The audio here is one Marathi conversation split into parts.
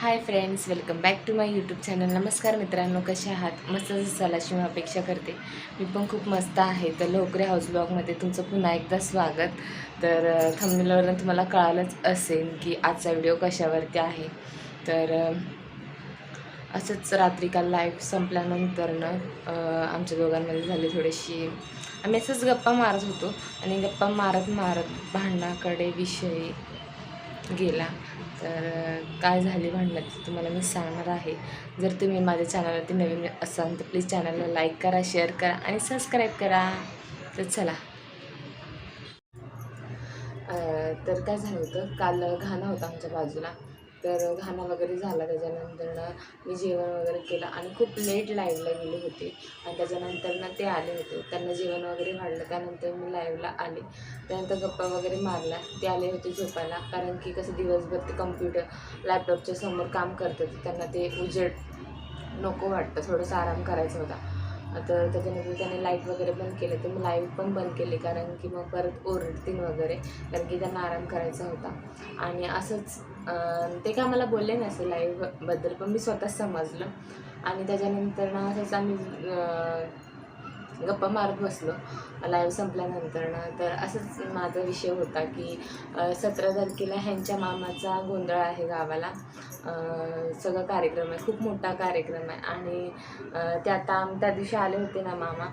Hi friends welcome back to my YouTube channel नमस्कार मित्रांनो कसे आहात? मस्त असाल अशी मी अपेक्षा करते. मी पण खूप मस्त आहे. तर लोकरे हाऊस ब्लॉगमध्ये तुमचं पुन्हा एकदा स्वागत. तर थंबनेलवरून तुम्हाला कळालंच असेल की आजचा व्हिडिओ कशावरती आहे. तर असंच रात्री काल लाईफ संपल्यानंतरनं आमच्या दोघांमध्ये झाली थोडीशी आम्ही असंच गप्पा मारत होतो. आणि गप्पा मारत मारत भांडणाकडे विषयी गेला तर काय झाली भांडणं ते तुम्हाला मी सांगणार आहे. जर तुम्ही माझ्या चॅनलवरती नवीन असाल तर प्लीज चॅनलला लाईक करा शेअर करा आणि सबस्क्राईब करा. तर चला. तर काय झालं होतं? काल घाणं होता आमच्या बाजूला. तर घाणं वगैरे झाला त्याच्यानंतरनं मी जेवण वगैरे केलं आणि खूप लेट लाईव्हला गेले होते. आणि त्याच्यानंतरनं ते आले होते. त्यांना जेवण वगैरे वाढलं. त्यानंतर मी लाईव्हला आले. त्यानंतर गप्पा वगैरे मारला ते आले होते झोपायला. कारण की कसं दिवसभर ते कम्प्युटर लॅपटॉपच्या समोर काम करत होते. त्यांना ते उजेड नको वाटतं. थोडंसं आराम करायचा होता. तर त्याच्यानंतर त्याने लाइट वगैरे बंद केले तर मी लाइट पण बंद केली कारण की मग परत ओरडतील वगैरे कारण की त्यांना आराम करायचा होता. आणि असंच ते काय मला बोलले नसेल लाईव्हबद्दल पण मी स्वतःच समजलं. आणि त्याच्यानंतर ना असंच आम्ही गप्पा मारत बसलो. लाईव्ह संपल्यानंतर तर असंच माझा विषय होता की सतरा तारखेला ह्यांच्या मामाचा गोंधळ आहे गावाला. सगळा कार्यक्रम आहे खूप मोठा कार्यक्रम आहे. आणि ते आता त्या दिवशी आले होते ना मामा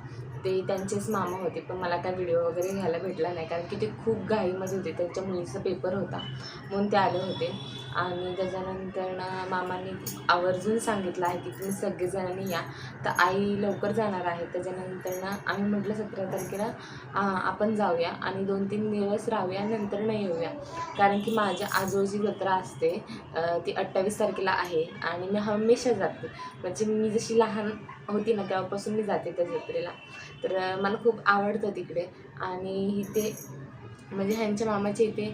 ते त्यांचेच मामा होते. पण मला काय व्हिडिओ वगैरे घ्यायला भेटला नाही कारण की ते खूप घाईमध्ये होते. त्यांच्या मुलीचा पेपर होता. म्हणून ते आले होते. आणि त्याच्यानंतर ना मामाने आवर्जून सांगितलं आहे की तुम्ही सगळेजणांनी या. तर आई लवकर जाणार आहे. त्याच्यानंतर ना आम्ही म्हटलं सतरा तारखेला आपण जाऊया आणि दोन तीन दिवस राहूया नंतर नाही येऊया. कारण की माझ्या आजोळची जत्रा असते ती अठ्ठावीस तारखेला आहे आणि मी हमेशा जाते. म्हणजे मी जशी लहान होती ना तेव्हापासून मी जाते त्या जत्रेला. तर मला खूप आवडतं तिकडे आणि इथे म्हणजे ह्यांच्या मामाच्या इथे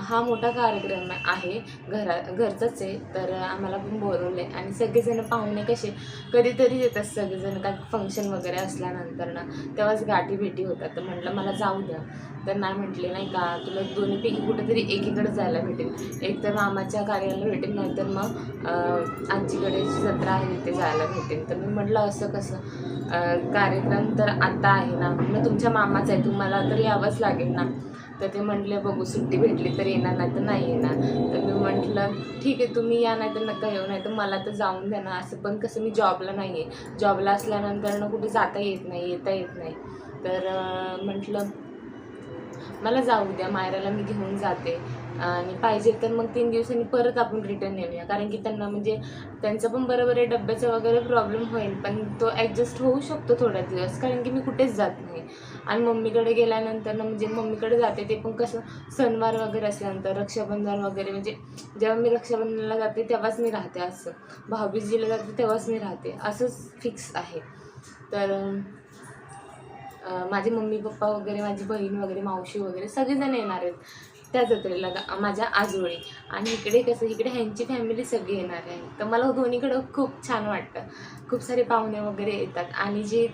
हा मोठा कार्यक्रम आहे घरा घरचाच आहे तर आम्हाला पण बोलवले आणि सगळेजण पाहुणे कसे कधीतरी येतात सगळेजण काय फंक्शन वगैरे असल्यानंतर ना तेव्हाच गाठी भेटी होतात. तर म्हटलं मला जाऊ द्या. तर नाही म्हटले नाही का तुला दोन्हीपैकी कुठेतरी एकीकडे जायला भेटेल. एक तर मामाच्या कार्याला भेटेल नाहीतर मग आजीकडे जी जत्रा आहे तिथे जायला भेटेल. तर मी म्हटलं असं कसं? कार्यक्रम तर आता आहे ना मग तुमच्या मामाचा आहे तुम्हाला तर यावंच लागेल ना. तर ते म्हटले बघू सुट्टी भेटली तर येणार नाही तर नाही येणार. तर मी म्हटलं ठीक आहे तुम्ही या नाही तर नका येऊ नाही तर मला तर जाऊन द्या ना. असं पण कसं मी जॉबला नाही आहे. जॉबला असल्यानंतर ना कुठे जाता येत नाही येता येत नाही. तर म्हटलं मला जाऊ द्या मायराला मी घेऊन जाते. आणि पाहिजे तर मग तीन दिवसांनी परत आपण रिटर्न येऊया. कारण की त्यांना म्हणजे त्यांचं पण बरोबर आहे डब्याचा वगैरे प्रॉब्लेम होईल पण तो ॲडजस्ट होऊ शकतो थोड्या दिवस. कारण की मी कुठेच जात नाही. आणि मम्मीकडे गेल्यानंतर ना म्हणजे मम्मीकडे जाते ते पण कसं सणवार वगैरे असल्यानंतर रक्षाबंधन वगैरे म्हणजे जेव्हा मी रक्षाबंधनाला जाते तेव्हाच मी राहते असं. भाऊबीजीला जाते तेव्हाच मी राहते. असंच फिक्स आहे. तर माझे मम्मी पप्पा वगैरे माझी बहीण वगैरे मावशी वगैरे सगळेजण येणार आहेत त्या जत्रेला माझ्या आजोळी. आणि इकडे कसं इकडे ह्यांची फॅमिली सगळी येणार आहे. तर मला दोन्हीकडं खूप छान वाटतं. खूप सारे पाहुणे वगैरे येतात. आणि जे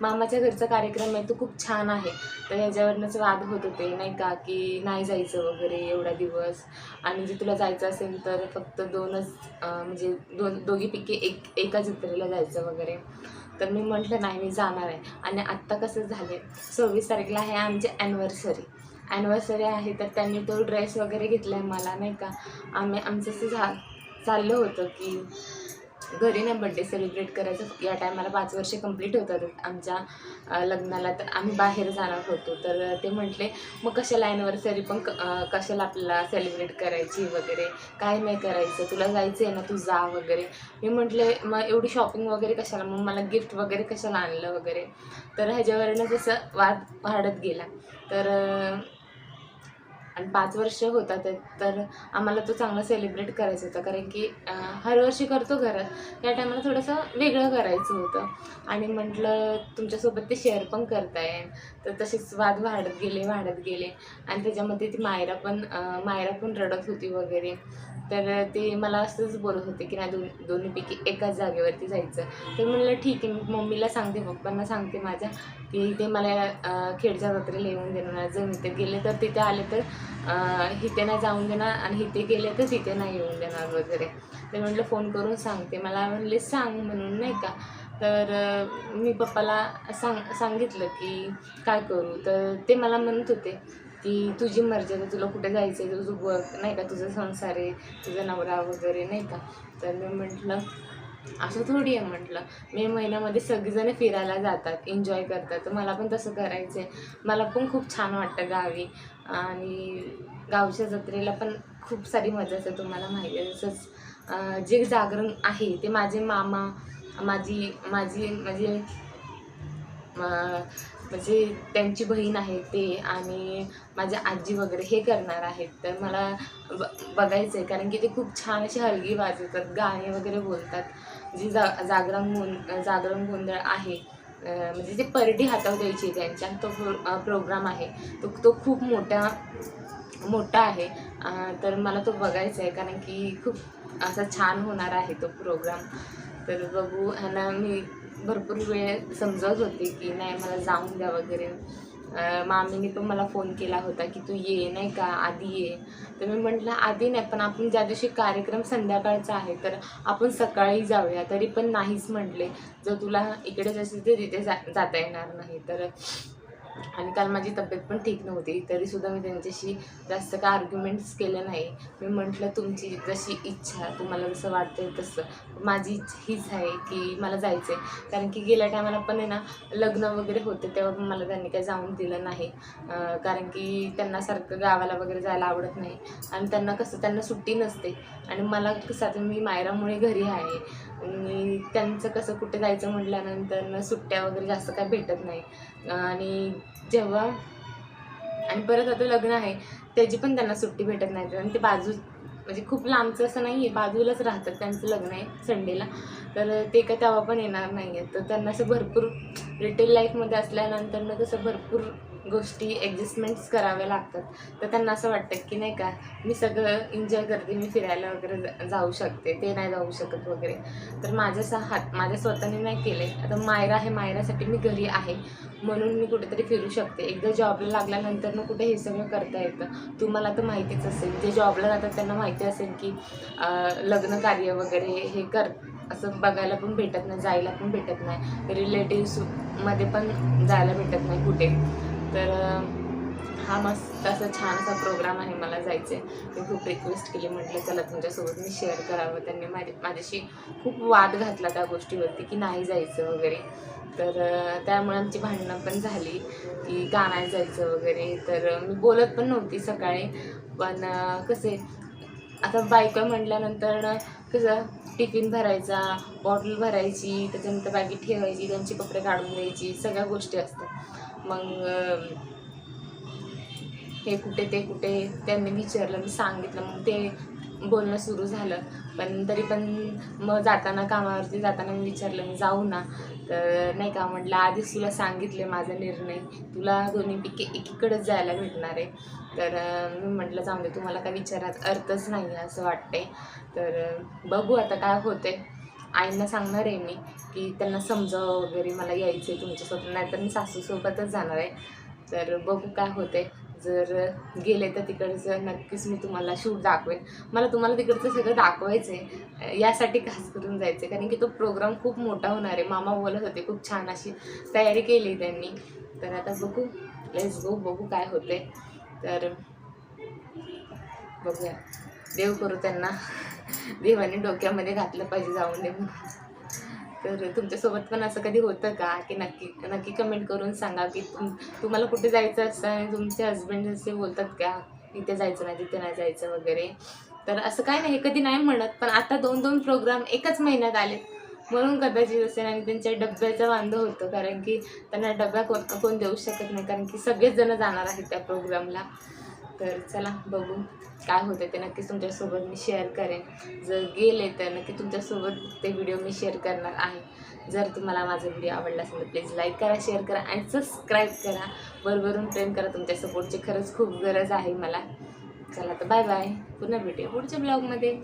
मामाच्या घरचा कार्यक्रम आहे तो खूप छान आहे. तर ह्याच्यावरनंच वाद होत होते. नाही का की नाही जायचं वगैरे एवढा दिवस. आणि जे तुला जायचं असेल तर फक्त दोनच म्हणजे दोन दोघीपैकी एक एका जत्रेला जायचं वगैरे. तर मी म्हटलं नाही मी जाणार आहे. आणि आत्ता कसं झाले सव्वीस तारखेला आहे आमची ॲनिव्हर्सरी ॲनिव्हर्सरी आहे तर त्यांनी तो ड्रेस वगैरे घेतला आहे मला नाही का? आम्ही आमचं असं झा चाललं होतं की घरी ना बड्डे सेलिब्रेट करायचं. या टायमाला पाच वर्षे कंप्लीट होतात आमच्या लग्नाला. तर आम्ही बाहेर जाणार होतो. तर ते म्हटले मग कशाला ॲनिव्हर्सरी पण क- कशाला आपल्याला सेलिब्रेट करायची वगैरे? काय नाही करायचं? तुला जायचं आहे ना तू जा वगैरे. मी म्हटले मग एवढी शॉपिंग वगैरे कशाला? मग मला गिफ्ट वगैरे कशाला आणलं वगैरे? तर ह्याच्यावरनं जसं वाद वाढत गेला. तर आणि पाच वर्ष होता ते तर आम्हाला तो चांगला सेलिब्रेट करायचा होता. कारण की हरवर्षी हर वर्षी करतो घरात. या टायमाला थोडंसं वेगळं करायचं होतं. आणि म्हटलं तुमच्यासोबत ते शेअर पण करताय. तर तसेच वाद वाढत गेले वाढत गेले. आणि त्याच्यामध्ये ती मायरा पण मायरा पण रडत होती वगैरे. तर ते मला असंच बोलत होते की नाही दोन दोन्हीपैकी एकाच जागेवरती जायचं. तर म्हटलं ठीक आहे मी मम्मीला सांगते पप्पांना सांगते माझ्या. की इथे मला खेडच्या जत्रेला येऊन देणार जर मी ते गेले तर तिथे आले तर इथे नाही जाऊन देणार आणि इथे गेले तर तिथे नाही येऊन देणार वगैरे. तर म्हटलं फोन करून सांगते. मला म्हणले सांग म्हणून नाही का? तर मी पप्पाला सांग सांगितलं की काय करू? तर ते मला म्हणत होते की तुझी मर्जी आहे तुला कुठे जायचं आहे तुझं वर्क नाही का? तुझं संसार आहे तुझा नवरा वगैरे नाही का? तर मी म्हटलं असं थोडी आहे म्हटलं. मे महिन्यामध्ये सगळीजणं फिरायला जातात एन्जॉय करतात. तर मला पण तसं करायचं आहे मला पण खूप छान वाटतं गावी. आणि गावच्या जत्रेला पण खूप सारी मजा असते तुम्हाला माहिती आहे. तसंच जे जागरण आहे ते माझे मामा माझी माझी म्हणजे म्हणजे त्यांची बहीण आहे ते आणि माझ्या आजी वगैरे हे करणार आहेत. तर मला ब बघायचं आहे कारण की ते खूप छान अशी हलगी वाजवतात गाणे वगैरे बोलतात. जी जा जागरण गों जागरण गोंधळ आहे म्हणजे जे परडी हातावर द्यायची त्यांच्या तो प्रो प्रोग्राम आहे तो तो खूप मोठा मोठा आहे. तर मला तो बघायचा आहे कारण की खूप असा छान होणार आहे तो प्रोग्राम तर बघू ह्यांना मी भरपूर वेळ समजवत होते की नाही मला जाऊन द्या वगैरे. मामीने पण मला फोन केला होता की तू ये नाही का? आधी ये. तर मी म्हटलं आधी नाही पण आपण ज्या दिवशी कार्यक्रम संध्याकाळचा आहे तर आपण सकाळी जाऊया. तरी पण नाहीच म्हटले. जर तुला इकडे असेल तर तिथे जा जाता येणार नाही. तर आणि काल माझी तब्येत पण ठीक नव्हती तरीसुद्धा मी त्यांच्याशी जास्त काय आर्ग्युमेंट्स केले नाही. मी म्हटलं तुमची जशी इच्छा तुम्हाला जसं वाटतंय तसं. माझी इच्छ हीच आहे की मला जायचं आहे कारण की गेल्या टायमाला पण आहे ना लग्न वगैरे होते तेव्हा पण मला त्यांनी काही जाऊन दिलं नाही. कारण की त्यांना सारखं गावाला वगैरे जायला आवडत नाही. आणि त्यांना कसं त्यांना सुट्टी नसते. आणि मला कसं आता मी मायरामुळे घरी आहे. आणि त्यांचं कसं कुठे जायचं म्हटल्यानंतर सुट्ट्या वगैरे जास्त काय भेटत नाही. आणि जेव्हा आणि परत आता लग्न आहे त्याची पण त्यांना सुट्टी भेटत नाही. आणि ते बाजू म्हणजे खूप लांबचं असं नाही आहे बाजूलाच राहतात त्यांचं लग्न आहे संडेला तर ते काय तेव्हा पण येणार नाही आहेत तर त्यांना असं भरपूर रिटेल लाईफमध्ये असल्यानंतर तसं भरपूर गोष्टी ॲडजस्टमेंट्स कराव्या लागतात. तर त्यांना असं वाटतं की नाही का मी सगळं एन्जॉय करते मी फिरायला वगैरे जा- जाऊ शकते ते नाही जाऊ शकत वगैरे. तर माझ्या हात माझ्या स्वतःने नाही केले. आता मायरा आहे मायरासाठी मी घरी आहे. म्हणून मी कुठेतरी फिरू शकते. एकदा जॉबला लागल्यानंतर ना कुठे हे सगळं करता येतं. तुम्हाला तर माहितीच असेल. जे जॉबला जातात त्यांना माहिती असेल की लग्न कार्य वगैरे हे कर असं बघायला पण भेटत नाही जायला पण भेटत नाही. रिलेटिव्समध्ये पण जायला भेटत नाही कुठे. तर हा मस्त असा छान असा प्रोग्राम आहे मला जायचं आहे मी खूप रिक्वेस्ट केली म्हटलं चला तुमच्यासोबत मी शेअर करावं. त्यांनी माझे माझ्याशी खूप वाद घातला त्या गोष्टीवरती की नाही जायचं वगैरे. तर त्यामुळे आमची भांडणं पण झाली की का नाही जायचं वगैरे. तर मी बोलत पण नव्हती सकाळी. पण कसे आता बायका म्हटल्यानंतर कसं टिफिन भरायचा बॉटल भरायची त्याच्यानंतर बॅगी ठेवायची त्यांचे कपडे काढून द्यायची सगळ्या गोष्टी असतात. मग हे कुठे ते कुठे त्यांनी विचारलं मी सांगितलं मग ते बोलणं सुरू झालं. पण तरी पण मग जाताना कामावरती जाताना मी विचारलं मी जाऊ ना. तर नाही का म्हटलं आधीच तुला सांगितले माझा निर्णय. तुला दोन्हीपैकी एकीकडेच जायला भेटणार आहे. तर मी म्हटलं जाऊ दे तुम्हाला काय विचारात अर्थच नाही आहे असं वाटते तर बघू आता काय होते आईंना सांगणार आहे मी की त्यांना समजावं वगैरे मला यायचं आहे तुमच्यासोबत. नाहीतर मी सासूसोबतच जाणार आहे. तर बघू काय होते जर गेले तर तिकडचं नक्कीच मी तुम्हाला शूट दाखवेन. मला तुम्हाला तिकडचं सगळं दाखवायचं आहे यासाठी खास करून जायचं आहे कारण की तो प्रोग्राम खूप मोठा होणार आहे. मामा बोलत होते खूप छान अशी तयारी केली त्यांनी. तर आता बघू. लेस गो बघू काय होते तर बघूया. देव करू त्यांना. देवाने डोक्यामध्ये घातलं पाहिजे जाऊन दे तर तुमच्यासोबत पण असं कधी होतं का? की नक्की नक्की कमेंट करून सांगा की तुम तुम्हाला कुठे जायचं असतं आणि तुमचे हस्बंड असे बोलतात का? इथे जायचं नाही तिथे नाही जायचं वगैरे. तर असं काय नाही हे कधी नाही म्हणत पण आता दोन दोन प्रोग्राम एकच महिन्यात आले. म्हणून कदाचित असेल आणि त्यांच्या डब्याचं वांदं होतं कारण की त्यांना डब्या कोण कोण देऊ शकत नाही कारण की सगळेच जण जाणार आहेत त्या प्रोग्रामला तर चला बघू काय होतं ते नक्कीच तुमच्यासोबत मी शेअर करेन. जर गेले तर नक्की तुमच्यासोबत ते व्हिडिओ मी शेअर करणार आहे. जर तुम्हाला माझा व्हिडिओ आवडला असेल तर प्लीज लाईक करा शेअर करा आणि सबस्क्राईब करा. बरोबरून प्रेम करा तुमच्या सपोर्टची खरंच खूप गरज आहे मला. चला तर बाय बाय पुन्हा भेटूया पुढच्या ब्लॉगमध्ये